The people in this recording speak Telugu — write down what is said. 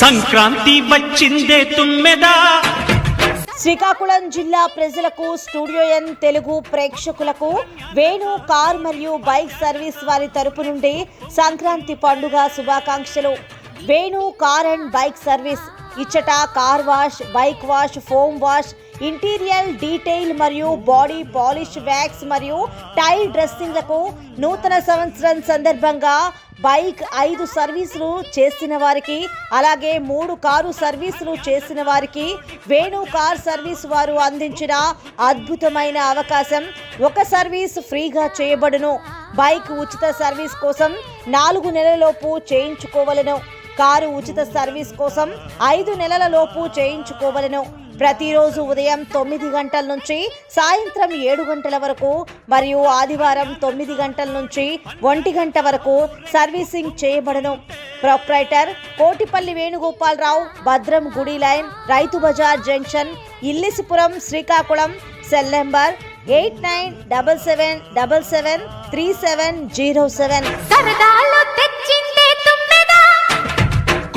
సంక్రాంతి వచ్చిందే తుమ్మెదా. శ్రీకాకుళం జిల్లా ప్రజలకు స్టూడియో ఎన్ తెలుగు ప్రేక్షకులకు వేణు కార్ మరియు బైక్ సర్వీస్ వారి తరపు నుండి సంక్రాంతి పండుగ శుభాకాంక్షలు. Venu car and bike service ఇచ్చట car wash bike wash foam wash interior detail మరియు బాడీ పాలిష్ వ్యాక్స్ మరియు టైల్ డ్రెస్సింగ్లకు నూతన సంవత్సరం సందర్భంగా బైక్ ఐదు సర్వీసులు చేసిన వారికి అలాగే మూడు కారు సర్వీసులు చేసిన వారికి వేణు కార్ సర్వీస్ వారు అందించిన అద్భుతమైన అవకాశం. ఒక సర్వీస్ ఫ్రీగా చేయబడును. బైక్ ఉచిత సర్వీస్ కోసం నాలుగు నెలలలోపు చేయించుకోవలను. కారు ఉచిత సర్వీస్ కోసం ఐదు నెలల లోపు చేయించుకోవలను. ప్రతిరోజు ఉదయం తొమ్మిది గంటల నుంచి సాయంత్రం ఏడు గంటల వరకు మరియు ఆదివారం తొమ్మిది గంటల నుంచి ఒంటి గంట వరకు సర్వీసింగ్ చేయబడను. ప్రొప్రైటర్ కోటిపల్లి వేణుగోపాలరావు భద్రం గుడి line Rythu Bazar junction Illisipuram Srikakulam cell number eight nine double seven double seven three seven zero seven.